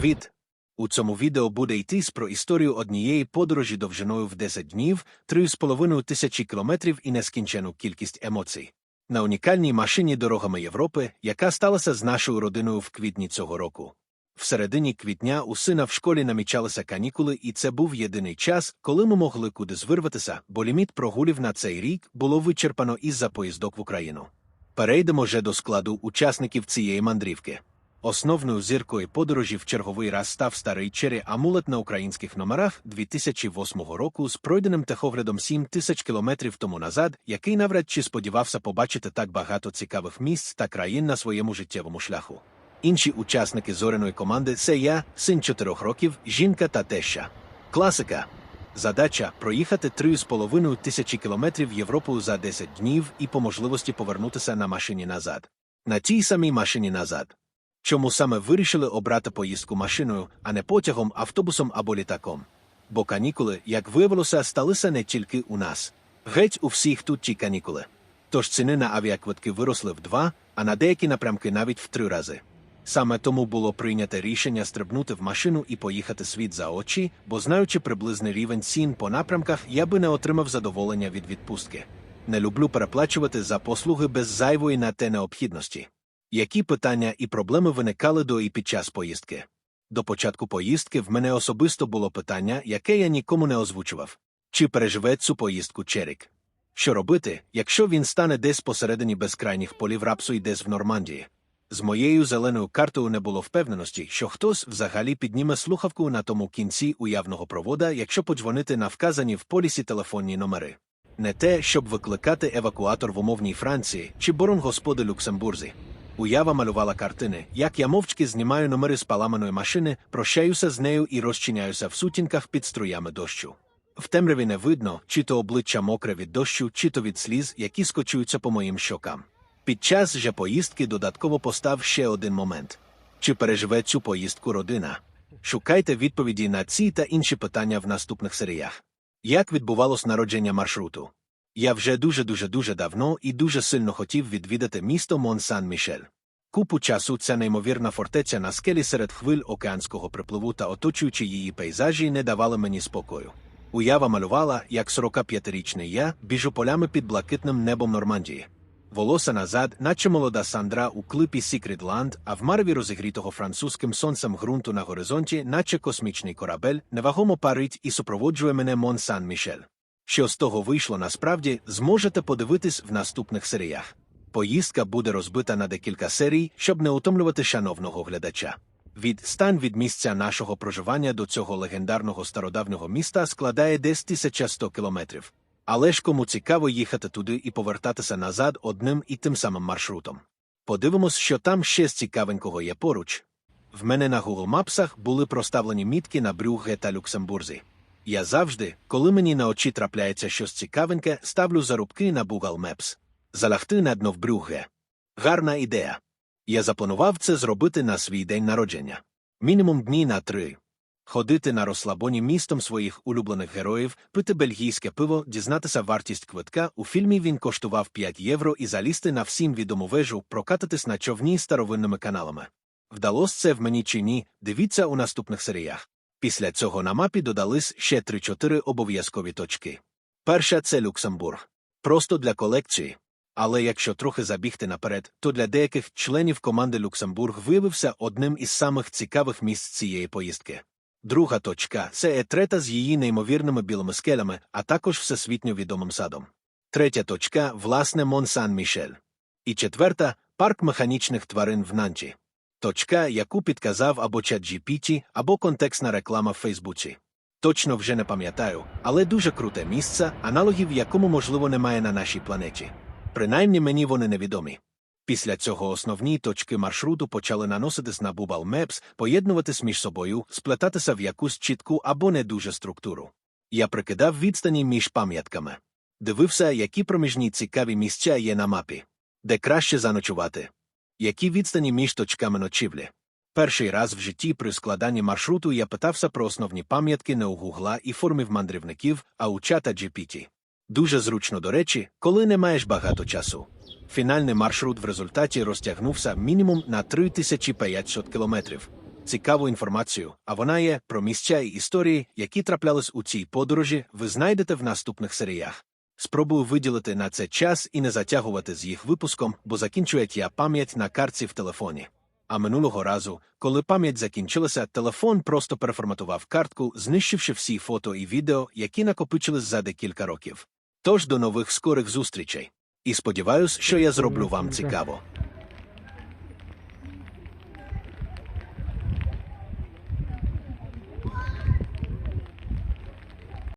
Привіт! У цьому відео буде йтись про історію однієї подорожі довжиною в 10 днів, 3,5 тисячі кілометрів і нескінчену кількість емоцій. На унікальній машині дорогами Європи, яка сталася з нашою родиною в квітні цього року. В середині квітня у сина в школі намічалися канікули, і це був єдиний час, коли ми могли кудись вирватися, бо ліміт прогулів на цей рік було вичерпано із-за поїздок в Україну. Перейдемо вже до складу учасників цієї мандрівки. Основною зіркою подорожі в черговий раз став старий чере амулет на українських номерах 2008 року з пройденим техоглядом 7 тисяч кілометрів тому назад, який навряд чи сподівався побачити так багато цікавих місць та країн на своєму життєвому шляху. Інші учасники зоряної команди це я, син 4 років, жінка та теща. Класика. Задача проїхати 3,5 тисячі кілометрів Європою за 10 днів і по можливості повернутися на машині назад. На тій самій машині назад. Чому саме вирішили обрати поїздку машиною, а не потягом, автобусом або літаком? Бо канікули, як виявилося, сталися не тільки у нас. Геть у всіх тут ті канікули. Тож ціни на авіаквитки виросли в два, а на деякі напрямки навіть в три рази. Саме тому було прийнято рішення стрибнути в машину і поїхати світ за очі, бо знаючи приблизний рівень цін по напрямках, я би не отримав задоволення від відпустки. Не люблю переплачувати за послуги без зайвої на те необхідності. Які питання і проблеми виникали до і під час поїздки? До початку поїздки в мене особисто було питання, яке я нікому не озвучував чи переживе цю поїздку Черік? Що робити, якщо він стане десь посередині безкрайніх полів рапсу і десь в Нормандії? З моєю зеленою картою не було впевненості, що хтось взагалі підніме слухавку на тому кінці уявного провода, якщо подзвонити на вказані в полісі телефонні номери. Не те, щоб викликати евакуатор в умовній Франції чи борон господи Люксембурзі. Уява малювала картини, як я мовчки знімаю номери з паламаної машини, прощаюся з нею і розчиняюся в сутінках під струями дощу. В темряві не видно, чи то обличчя мокре від дощу, чи то від сліз, які скочуються по моїм щокам. Під час же поїздки додатково постав ще один момент: чи переживе цю поїздку родина? Шукайте відповіді на ці та інші питання в наступних серіях. Як відбувалось народження маршруту? Я вже дуже дуже давно і дуже сильно хотів відвідати місто Мон-Сан-Мішель. Купу часу ця неймовірна фортеця на скелі серед хвиль океанського припливу та оточуючи її пейзажі не давали мені спокою. Уява малювала, як 45-річний я біжу полями під блакитним небом Нормандії. Волоса назад, наче молода Сандра у клипі Secret Land, а в марві розігрітого французьким сонцем ґрунту на горизонті, наче космічний корабель, невагомо парить і супроводжує мене Мон Сан-Мішель. Що з того вийшло насправді, зможете подивитись в наступних серіях. Поїздка буде розбита на декілька серій, щоб не утомлювати шановного глядача. Відстань від місця нашого проживання до цього легендарного стародавнього міста складає десь 1100 кілометрів. Але ж кому цікаво їхати туди і повертатися назад одним і тим самим маршрутом. Подивимось, що там ще з цікавенького є поруч. В мене на Google Мапсах були проставлені мітки на Брюгге та Люксембурзі. Я завжди, коли мені на очі трапляється щось цікавеньке, ставлю зарубки на Google Maps. Залягти на дно в Брюгге. Гарна ідея. Я запланував це зробити на свій день народження. Мінімум дні на три. Ходити на розслабоні містом своїх улюблених героїв, пити бельгійське пиво, дізнатися вартість квитка. У фільмі він коштував 5 євро і залізти на всім відому вежу, прокатитись на човні старовинними каналами. Вдалося це в мені чи ні, дивіться у наступних серіях. Після цього на мапі додались ще 3-4 обов'язкові точки. Перша це Люксембург. Просто для колекції. Але якщо трохи забігти наперед, то для деяких членів команди Люксембург виявився одним із самих цікавих місць цієї поїздки. Друга точка це етрета з її неймовірними білими скелями, а також всесвітньо відомим садом. Третя точка власне Мон-Сан-Мішель. І четверта парк механічних тварин в Нанті. Точка, яку підказав або чат GPT, або контекстна реклама в Фейсбуці. Точно вже не пам'ятаю, але дуже круте місце, аналогів якому, можливо, немає на нашій планеті. Принаймні мені вони невідомі. Після цього основні точки маршруту почали наноситись на Google Maps, поєднуватись між собою, сплетатися в якусь чітку або не дуже структуру. Я прикидав відстані між пам'ятками. Дивився, які проміжні цікаві місця є на мапі, де краще заночувати, які відстані між точками ночівлі. Перший раз в житті при складанні маршруту я питався про основні пам'ятки не у Гугла і формів мандрівників, а у чата GPT. Дуже зручно, до речі, коли не маєш багато часу. Фінальний маршрут в результаті розтягнувся мінімум на 3500 кілометрів. цікаву інформацію, а вона є про місця і історії, які траплялись у цій подорожі, ви знайдете в наступних серіях. Спробую виділити на це час і не затягувати з їх випуском, бо закінчує я пам'ять на картці в телефоні. А минулого разу, коли пам'ять закінчилася, телефон просто переформатував картку, знищивши всі фото і відео, які накопичились за декілька років. Тож до нових скорих зустрічей. І сподіваюся, що я зроблю вам цікаво.